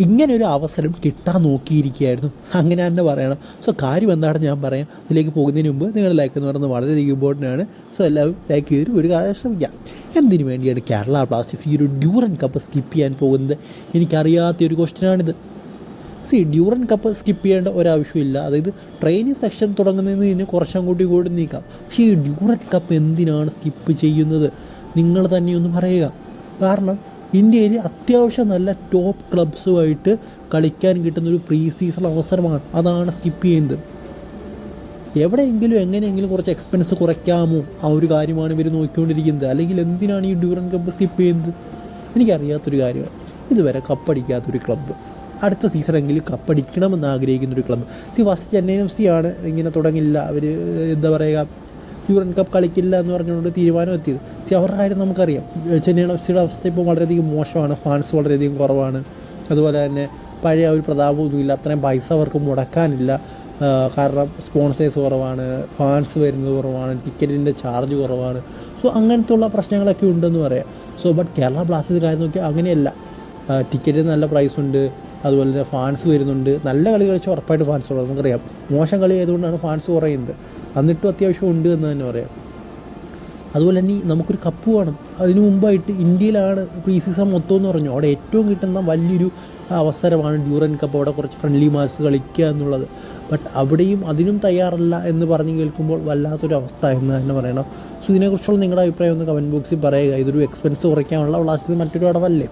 ഇങ്ങനെ ഒരു അവസരം കിട്ടാൻ നോക്കിയിരിക്കുകയായിരുന്നു. അങ്ങനെ തന്നെ പറയണം. സോ കാര്യം എന്താണെന്ന് ഞാൻ പറയാം. അതിലേക്ക് പോകുന്നതിന് മുമ്പ് നിങ്ങളുടെ ലൈക്ക് എന്ന് പറയുന്നത് വളരെയധികം ഇമ്പോർട്ടന്റ് ആണ്. സോ എല്ലാവരും ലൈക്ക് ചെയ്ത് ഒരു കാര്യം ശ്രമിക്കാം. എന്തിനു വേണ്ടിയാണ് കേരള ബ്ലാസ്റ്റേഴ്സ് ഈ ഒരു ഡ്യൂറൻ കപ്പ് സ്കിപ്പ് ചെയ്യാൻ പോകുന്നത്? എനിക്കറിയാത്ത ഒരു ക്വസ്റ്റ്യനാണിത് സി ഡ്യൂറൻ കപ്പ് സ്കിപ്പ് ചെയ്യേണ്ട ഒരാവശ്യമില്ല അതായത് ട്രെയിനിങ് സെക്ഷൻ തുടങ്ങുന്നതിന് ഇതിന് കുറച്ചങ്ങോട്ടും കൂടി നീക്കാം. പക്ഷേ ഈ ഡ്യൂറൻ കപ്പ് എന്തിനാണ് സ്കിപ്പ് ചെയ്യുന്നത്? നിങ്ങൾ തന്നെ ഒന്ന് പറയുക. കാരണം ഇന്ത്യയിൽ അത്യാവശ്യം നല്ല ടോപ്പ് ക്ലബ്സുമായിട്ട് കളിക്കാൻ കിട്ടുന്ന ഒരു പ്രീ സീസൺ അവസരമാണ്. അതാണ് സ്കിപ്പ് ചെയ്യുന്നത്. എവിടെയെങ്കിലും എങ്ങനെയെങ്കിലും കുറച്ച് എക്സ്പെൻസ് കുറയ്ക്കാമോ? ആ ഒരു കാര്യമാണ് ഇവർ നോക്കിക്കൊണ്ടിരിക്കുന്നത്. അല്ലെങ്കിൽ എന്തിനാണ് ഈ ഡ്യൂറൻ കപ്പ് സ്കിപ്പ് ചെയ്യുന്നത്? എനിക്കറിയാത്തൊരു കാര്യമാണ്. ഇതുവരെ കപ്പടിക്കാത്തൊരു ക്ലബ്ബ് അടുത്ത സീസണെങ്കിലും കപ്പടിക്കണമെന്ന് ആഗ്രഹിക്കുന്നൊരു ക്ലബ്ബ് സി ഫസ്റ്റ് ചെന്നൈ എഫ് സി ആണ് ഇങ്ങനെ തുടങ്ങില്ല. അവർ എന്താ പറയുക ഡ്യൂറൻ കപ്പ് കളിക്കില്ല എന്ന് പറഞ്ഞുകൊണ്ട് തീരുമാനം എത്തിയത്. പക്ഷേ അവരുടെ കാര്യം നമുക്കറിയാം. ചെന്നൈ എഫ് സിയുടെ അവസ്ഥ ഇപ്പോൾ വളരെയധികം മോശമാണ്. ഫാൻസ് വളരെയധികം കുറവാണ്. അതുപോലെ തന്നെ പഴയ ഒരു പ്രതാപമൊന്നുമില്ല. അത്രയും പൈസ അവർക്ക് മുടക്കാനില്ല. കാരണം സ്പോൺസേഴ്സ് കുറവാണ്. ഫാൻസ് വരുന്നത് കുറവാണ്. ടിക്കറ്റിന്റെ ചാർജ് കുറവാണ്. സോ അങ്ങനത്തെ ഉള്ള പ്രശ്നങ്ങളൊക്കെ ഉണ്ടെന്ന് പറയാം. സോ ബട്ട് കേരള ബ്ലാസ്റ്റേഴ്സ് കാര്യം നോക്കിയാൽ അങ്ങനെയല്ല. ടിക്കറ്റിന് നല്ല പ്രൈസ് ഉണ്ട്. അതുപോലെ തന്നെ ഫാൻസ് വരുന്നുണ്ട്. നല്ല കളി കളിച്ച് ഉറപ്പായിട്ട് ഫാൻസ് ഉള്ളത് നമുക്കറിയാം. മോശം കളി ആയതുകൊണ്ടാണ് ഫാൻസ് കുറയുന്നത്. എന്നിട്ടും അത്യാവശ്യം ഉണ്ട് എന്ന് തന്നെ പറയാം. അതുപോലെ തന്നെ നമുക്കൊരു കപ്പ് വേണം. അതിനു മുമ്പായിട്ട് ഇന്ത്യയിലാണ് പ്രീ സീസൺ മൊത്തം എന്ന് പറഞ്ഞു. അവിടെ ഏറ്റവും കിട്ടുന്ന വലിയൊരു അവസരമാണ് ഡ്യൂറൻ കപ്പ് അവിടെ കുറച്ച് ഫ്രണ്ട്ലി മാച്ച് കളിക്കുക എന്നുള്ളത്. ബട്ട് അവിടെയും അതിനും തയ്യാറല്ല എന്ന് പറഞ്ഞ് കേൾക്കുമ്പോൾ വല്ലാത്തൊരു അവസ്ഥ എന്ന് തന്നെ പറയണം. സോ ഇതിനെക്കുറിച്ചുള്ള നിങ്ങളുടെ അഭിപ്രായം ഒന്ന് കമന്റ് ബോക്സിൽ പറയുക. ഇതൊരു എക്സ്പെൻസ് കുറയ്ക്കാനുള്ള ഉള്ള മറ്റൊരു അടവല്ലേ?